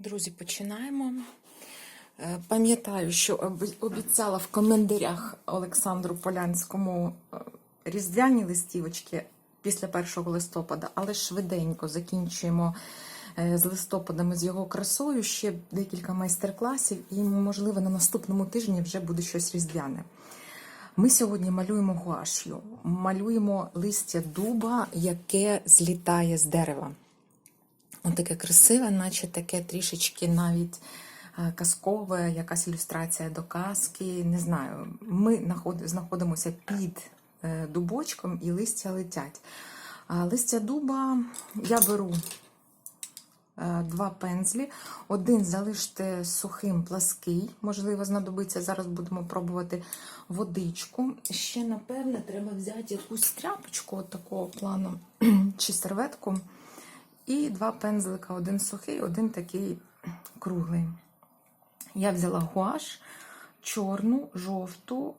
Друзі, починаємо. Е, Пам'ятаю, що обіцяла в коментарях Олександру Полянському е, різдвяні листівочки після 1 листопада, але швиденько закінчуємо е, з листопадами з його красою. Ще декілька майстер-класів, і, можливо, на наступному тижні вже буде щось різдвяне. Ми сьогодні малюємо гуаш'ю, малюємо листя дуба, яке злітає з дерева. Таке красиве, наче таке трішечки навіть е, казкове, якась ілюстрація до казки. Не знаю. Ми знаходимося під е, дубочком і листя летять. Листя дуба я беру е, два пензлі. Один залиште сухим, плаский, можливо, знадобиться. Зараз будемо пробувати водичку. Ще, напевне, треба взяти якусь тряпочку такого плану чи серветку. І два пензлика, один сухий, один такий круглий. Я взяла гуаш, чорну, жовту,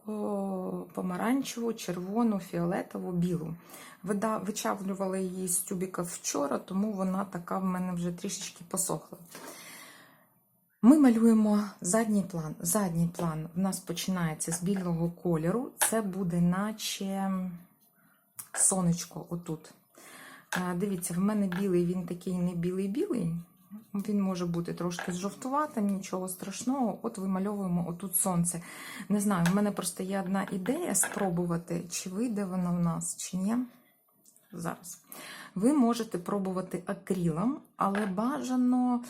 помаранчеву, червону, фіолетову, білу. Вида- Вичавлювала її з тюбіка вчора, тому вона така в мене вже трішечки посохла. Ми малюємо задній план. Задній план в нас починається з білого кольору. Це буде наче сонечко отут. Дивіться, в мене білий, він такий не білий-білий. Він може бути трошки жовтуватим, нічого страшного. От вимальовуємо отут сонце. Не знаю, в мене просто є одна ідея спробувати, чи вийде воно в нас, чи ні. Зараз. Ви можете пробувати акрилом, але бажано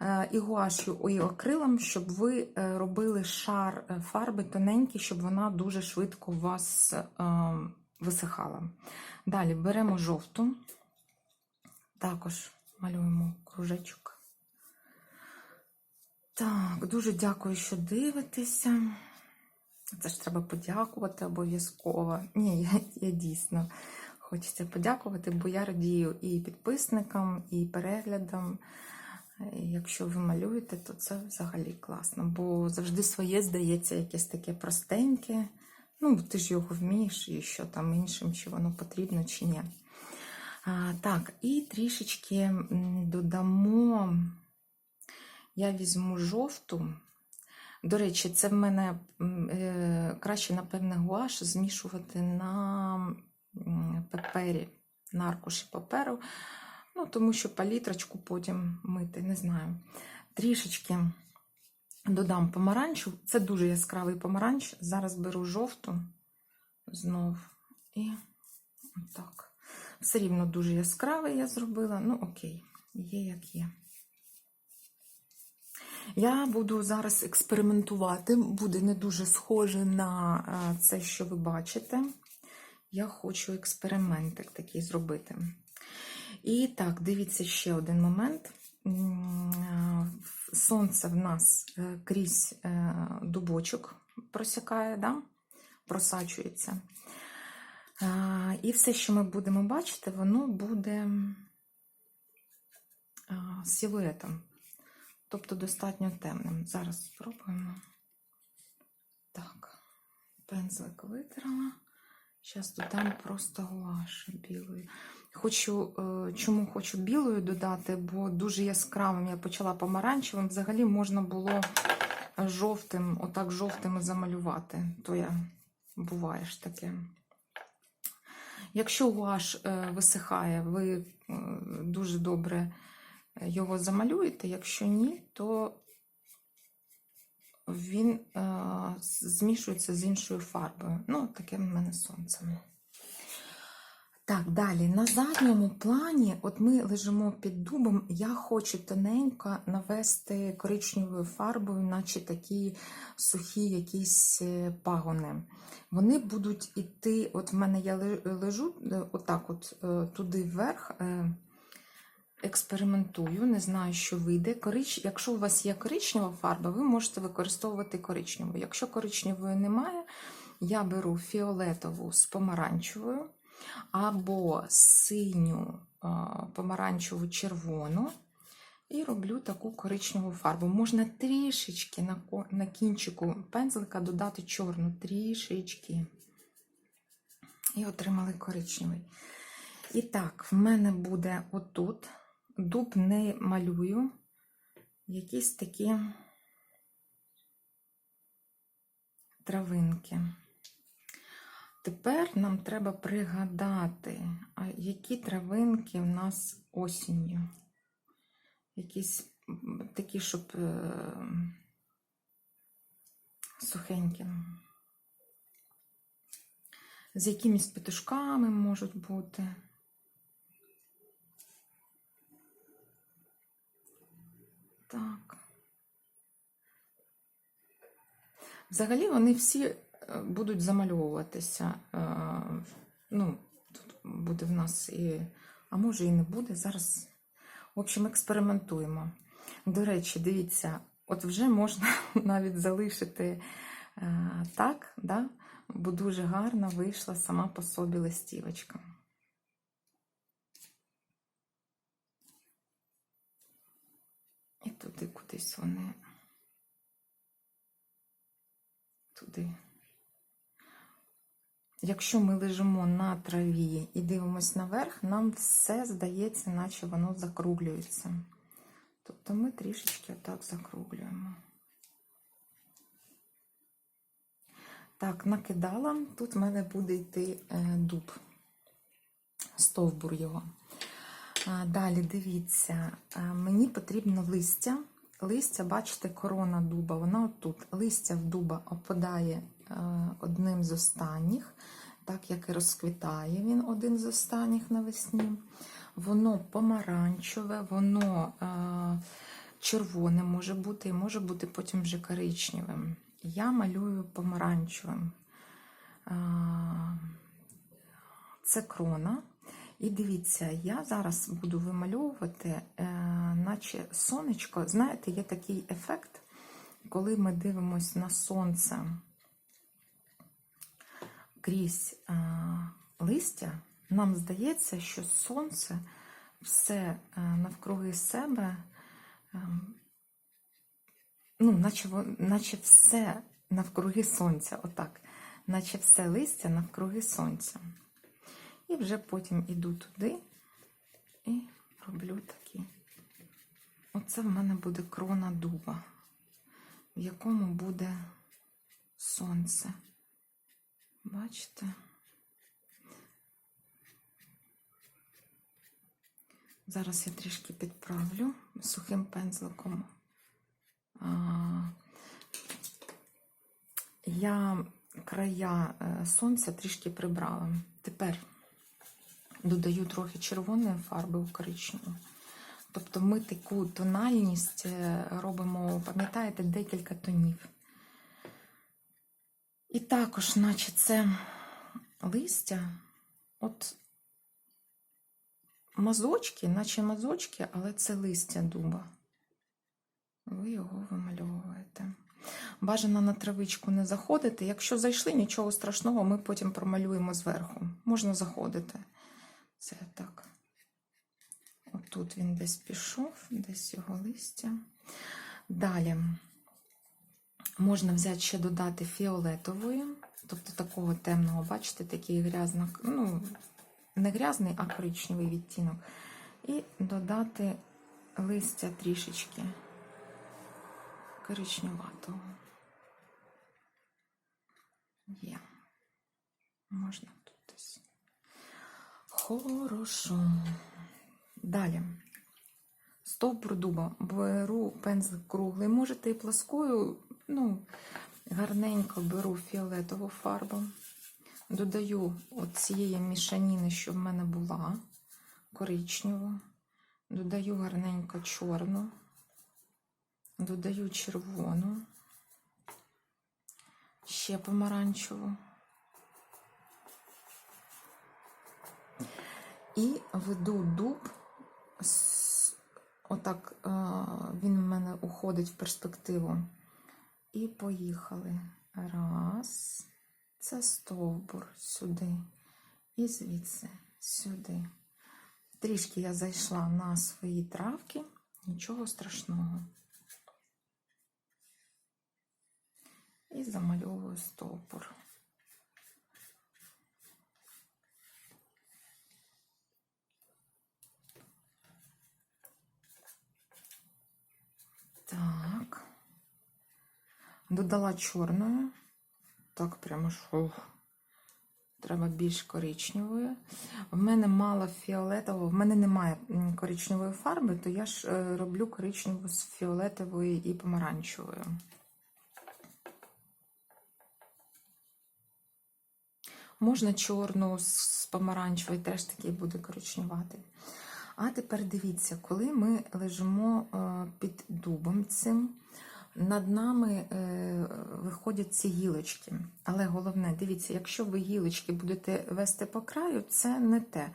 е, і гуашю, і акрилом, щоб ви е, робили шар е, фарби тоненький, щоб вона дуже швидко у вас висихала. Далі беремо жовту, також малюємо кружечок. Так, дуже дякую, що дивитеся. Це ж треба подякувати обов'язково. Ні, я, я дійсно хочеться подякувати, бо я радію і підписникам, і переглядам. Якщо ви малюєте, то це взагалі класно, бо завжди своє здається якесь таке простеньке. Ну, ти ж його вмієш, і що там іншим, чи воно потрібно, чи ні. А, так, і трішечки додамо, я візьму жовту. До речі, це в мене е, краще, напевне, гуаш змішувати на папері, на аркуші паперу. Ну, тому що палітрочку потім мити, не знаю. Трішечки додам помаранчу. Це дуже яскравий помаранч. Зараз беру жовту знов. І отак. Все рівно дуже яскравий я зробила. Ну, окей, є як є. Я буду зараз експериментувати, буде не дуже схоже на е, це, що ви бачите. Я хочу експериментик такий зробити. І так, дивіться ще один момент. Е, Сонце в нас е, крізь дубочок просякає, да? просачується. І все, що ми будемо бачити, воно буде а, силуетом, тобто достатньо темним. Зараз спробуємо. Так, пензлик витерла. Зараз додам просто гуаш білою. Хочу, е, чому хочу білою додати, бо дуже яскравим я почала помаранчевим. Взагалі можна було жовтим, отак жовтим замалювати. То я буває ж таке. Якщо гуаш е, висихає, ви е, дуже добре його замалюєте. Якщо ні, то він е, змішується з іншою фарбою. Ну, таке в мене сонце. Так, далі. На задньому плані, от ми лежимо під дубом, я хочу тоненько навести коричневою фарбою, наче такі сухі якісь е, пагони. Вони будуть іти, от в мене я лежу е, отак от е, туди вверх, експериментую, не знаю, що вийде. Корич... Якщо у вас є коричнева фарба, ви можете використовувати коричневу. Якщо коричневої немає, я беру фіолетову з помаранчевою або синю, помаранчеву червону. І роблю таку коричневу фарбу. Можна трішечки на, кінчику пензлика додати чорну, трішечки. І отримали коричневий. І так, в мене буде отут. Дуб не малюю. якісь такі травинки. Тепер нам треба пригадати, які травинки в нас осінню. Якісь такі, щоб е, сухенькі. З якимись петушками можуть бути. Так. Взагалі вони всі будуть замальовуватися. Е, Ну, тут буде в нас і, а може і не буде. Зараз, в общем, експериментуємо. До речі, дивіться, от вже можна навіть залишити е, так, да? бо дуже гарно вийшла сама по собі листівочка. І туди кудись вони. Туди. Якщо ми лежимо на траві і дивимось наверх, нам все здається, наче воно закруглюється. Тобто ми трішечки отак закруглюємо. Так, накидала. Тут в мене буде йти е, дуб, стовбур його. Далі дивіться, мені потрібно листя. Листя, бачите, корона дуба, вона отут. Листя в дуба опадає одним з останніх, так як і розквітає він один з останніх навесні. Воно помаранчеве, воно е, червоне може бути, і може бути потім вже коричневим. Я малюю помаранчевим. Е, Це крона. І дивіться, я зараз буду вимальовувати, е, наче сонечко. Знаєте, є такий ефект, коли ми дивимося на сонце крізь е, листя, нам здається, що сонце все е, навкруги себе, е, ну, наче, наче все навкруги сонця, отак, наче все листя навкруги сонця. І вже потім іду туди і роблю такі. Оце в мене буде крона дуба, в якому буде сонце. Бачите? Зараз я трішки підправлю сухим пензликом. А, Я края е, сонця трішки прибрала. Тепер додаю трохи червоної фарби у коричневу. Тобто ми таку тональність е, робимо, пам'ятаєте, декілька тонів. І також, наче це листя, от мазочки, наче мазочки, але це листя дуба. Ви його вимальовуєте. Бажано на травичку не заходити. Якщо зайшли, нічого страшного, ми потім промалюємо зверху. Можна заходити. Це так. Отут він десь пішов, десь його листя. Далі можна взяти ще додати фіолетової, тобто такого темного, бачите, такий грязно, ну, не грязний, а коричневий відтінок. І додати листя трішечки коричневатого. Є. Можна тут десь. Хорошо. Далі. Стовбур дуба. Беру пензлик круглий. Можете і пласкою, ну, гарненько беру фіолетову фарбу. Додаю от цієї мішаніни, що в мене була, коричневу. Додаю гарненько чорну. Додаю червону. Ще помаранчеву. І веду дуб. Отак е, він в мене уходить в перспективу. І поїхали. Раз. Це стовбур сюди. І звідси сюди. Трішки я зайшла на свої травки, нічого страшного. І замальовую стовбур. Так. Додала чорної. Так, прямо що треба більш коричневої. В мене мало фіолетового, в мене немає коричневої фарби, то я ж е, роблю коричневу з фіолетовою і помаранчевою. Можна чорну з помаранчевою, теж такий буде коричневатий. А тепер дивіться, коли ми лежимо е, під дубом цим, над нами е, виходять ці гілочки. Але головне, дивіться, якщо ви гілочки будете вести по краю, це не те.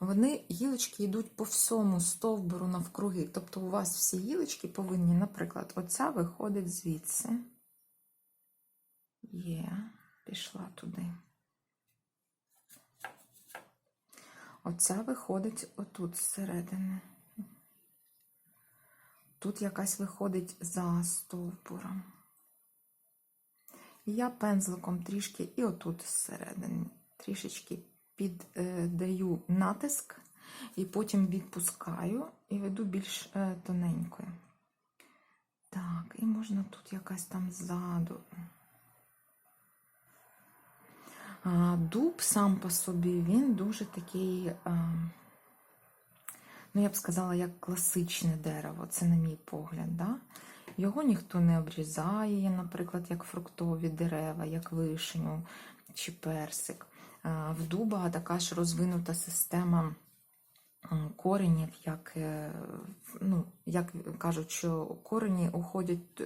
Вони гілочки йдуть по всьому стовбуру навкруги. Тобто у вас всі гілочки повинні, наприклад, оця виходить звідси. Є, пішла туди. Оця виходить отут зсередини. Тут якась виходить за стовбуром. Я пензликом трішки і отут зсередини трішечки піддаю натиск, і потім відпускаю і веду більш е, тоненькою. Так, і можна тут якась там ззаду. Дуб сам по собі, він дуже такий, а, ну я б сказала, як класичне дерево, це на мій погляд. Да? Його ніхто не обрізає, наприклад, як фруктові дерева, як вишню чи персик. В дуба така ж розвинута система коренів, як, е, ну, як кажуть, що корені уходять,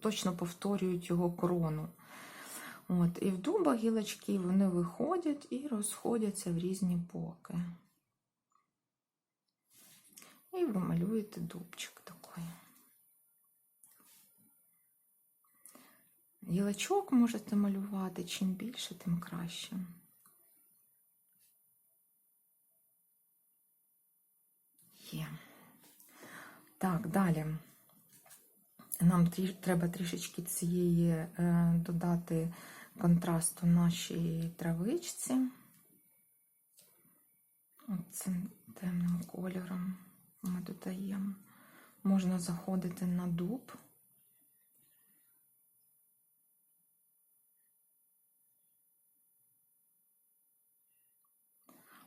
точно повторюють його корону. От, і в дуба гілочки вони виходять і розходяться в різні боки. І ви малюєте дубчик такий. Гілочок можете малювати, чим більше, тим краще. Є. Так, далі. Нам треба трішечки цієї е, додати контрасту нашій травичці. Цим темним кольором ми додаємо. Можна заходити на дуб.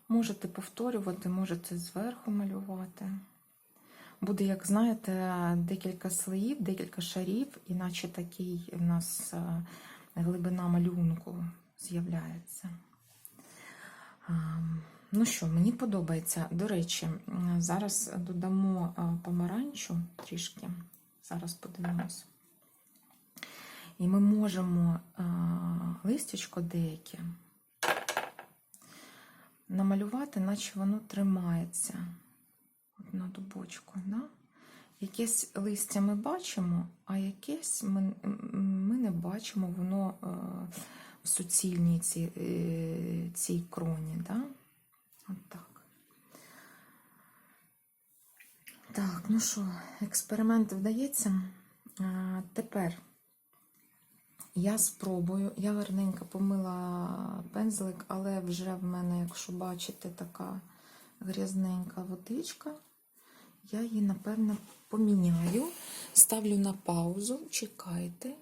Можете повторювати, можете зверху малювати. Буде, як знаєте, декілька слоїв, декілька шарів, іначе такий у нас е, глибина малюнку з'являється. Ну що, мені подобається. До речі, зараз додамо е, помаранчу трішки. Зараз подивимось. І ми можемо е, листячко деяке намалювати, наче воно тримається на дубочку. Да? Якесь листя ми бачимо, а якесь ми, ми не бачимо, воно е, в суцільній цій, цій кроні. Да? От так. Так, ну що, експеримент вдається. А, тепер я спробую, я гарненько помила пензлик, але вже в мене, якщо бачите, така грязненька водичка. Я її, напевно, поміняю. Ставлю на паузу, чекайте.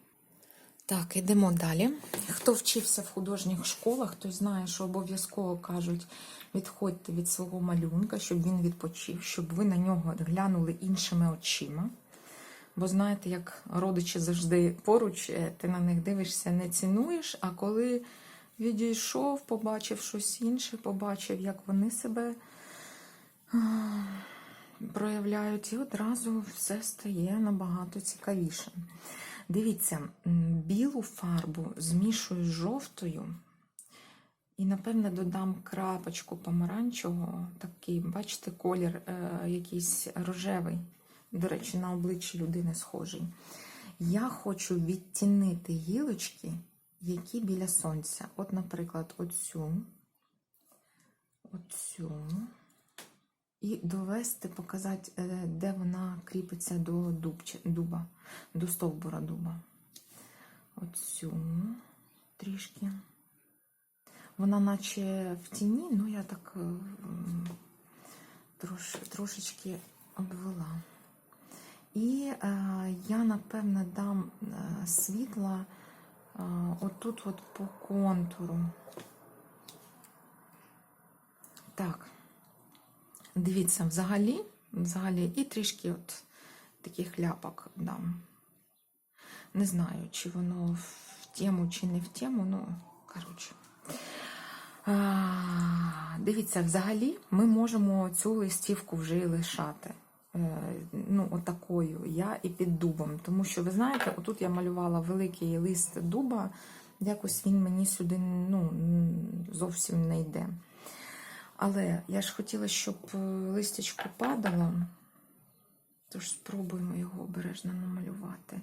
Так, йдемо далі. Хто вчився в художніх школах, той знає, що обов'язково кажуть, відходьте від свого малюнка, щоб він відпочив, щоб ви на нього глянули іншими очима. Бо знаєте, як родичі завжди поруч, е, ти на них дивишся, не цінуєш, а коли відійшов, побачив щось інше, побачив, як вони себе проявляють, і одразу все стає набагато цікавіше. Дивіться, білу фарбу змішую з жовтою. І, напевне, додам крапочку помаранчевого, такий, бачите, колір е, якийсь рожевий. До речі, на обличчі людини схожий. Я хочу відтінити гілочки, які біля сонця. От, наприклад, оцю, оцю і довести, показати, е, де вона кріпиться до дубча, дуба, до стовбура дуба. Оцю трішки. Вона наче в тіні, ну я так трош, трошечки обвела. І е, я, напевно, дам е, світла е, отут от по контуру. Так, дивіться, взагалі, взагалі, і трішки от таких ляпок дам. Не знаю, чи воно в тему, чи не в тему, ну, коротше. Дивіться, взагалі ми можемо цю листівку вже лишати. Е, ну, отакою я і під дубом. Тому що, ви знаєте, отут я малювала великий лист дуба, якось він мені сюди ну, зовсім не йде. Але я ж хотіла, щоб е, листячко падало, тож спробуємо його обережно намалювати.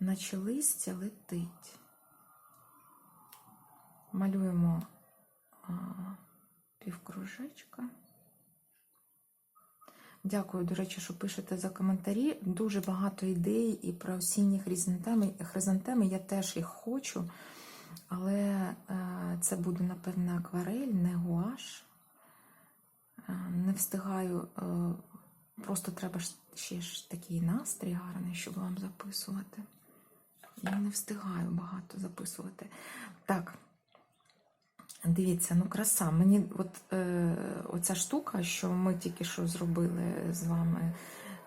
Наче листя летить. Малюємо півкружечка. Дякую, до речі, що пишете за коментарі. Дуже багато ідей і про осінні хризантеми. Хризантеми я теж їх хочу, але е, це буде, напевне, акварель, не гуаш. Е, не встигаю, е, просто треба ще ж такий настрій гарний, щоб вам записувати. Я не встигаю багато записувати. Так. Дивіться, ну краса. Мені от е, оця штука, що ми тільки що зробили з вами,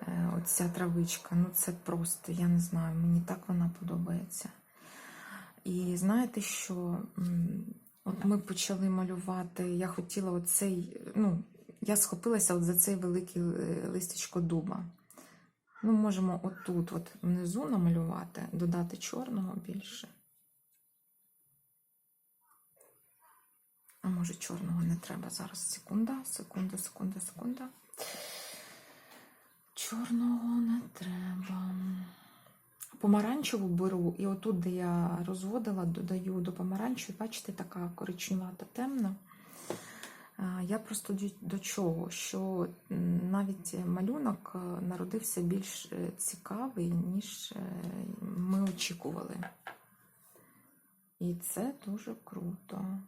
е, оця травичка, ну це просто, я не знаю, мені так вона подобається. І знаєте, що от ми почали малювати, я хотіла оцей, ну, я схопилася от за цей великий е, листячко дуба. Ми можемо отут, от внизу намалювати, додати чорного більше. А може чорного не треба зараз. Секунда, секунда, секунда, секунда. Чорного не треба. Помаранчеву беру, і отут, де я розводила, додаю до помаранчевої, бачите, така коричневата темна. Я просто до- чого? Що навіть малюнок е, народився більш е, цікавий, ніж е, ми очікували. І це дуже круто.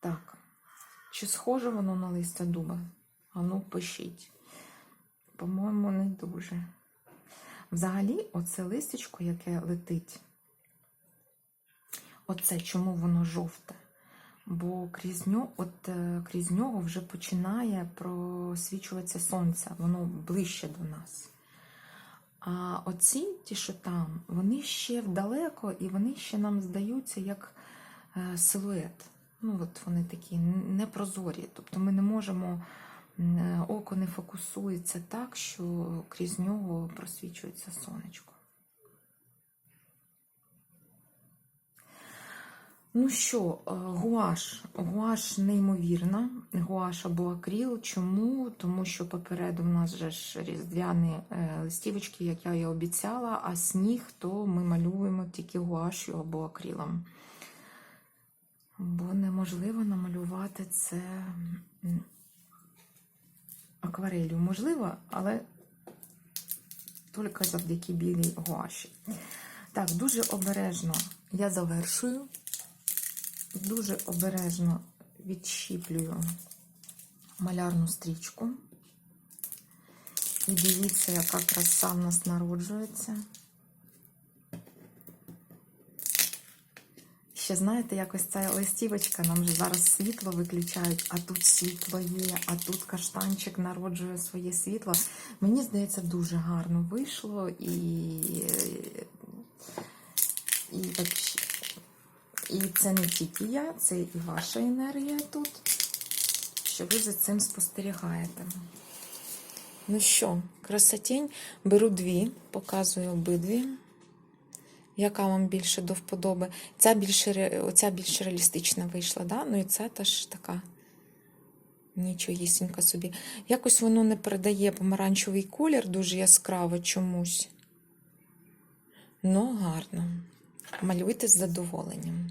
Так, чи схоже воно на листя дуба? А ну, пишіть. По-моєму, не дуже. Взагалі, оце листячко, яке летить, оце чому воно жовте? Бо крізь нього, от, е, крізь нього вже починає просвічуватися сонце, воно ближче до нас. А оці, ті, що там, вони ще далеко і вони ще нам здаються як е, силует. Ну, от вони такі непрозорі. Тобто ми не можемо, е, око не фокусується так, що крізь нього просвічується сонечко. Ну що, е, гуаш. Гуаш неймовірна. Гуаш або акріл. Чому? Тому що попереду в нас же ж різдвяні е, листівочки, як я і обіцяла, а сніг, то ми малюємо тільки гуашю або акрилом. Бо неможливо намалювати це акварелью. Можливо, але тільки завдяки білій гуаші. Так, дуже обережно я завершую. Дуже обережно відщіплюю малярну стрічку. І дивіться, яка краса в нас народжується. Ще знаєте, якось ця листівочка, нам же зараз світло виключають, а тут світло є, а тут каштанчик народжує своє світло. Мені здається, дуже гарно вийшло і, і, вообще- і це не тільки я, це і ваша енергія тут, що ви за цим спостерігаєте. Ну що, красотень, беру дві, показую обидві яка вам більше до вподоби. Ця більш, ре- оця більш реалістична вийшла, да? ну і ця теж така нічогісінька собі. Якось воно не передає помаранчевий колір дуже яскраво чомусь. Ну, гарно. Малюйте з задоволенням.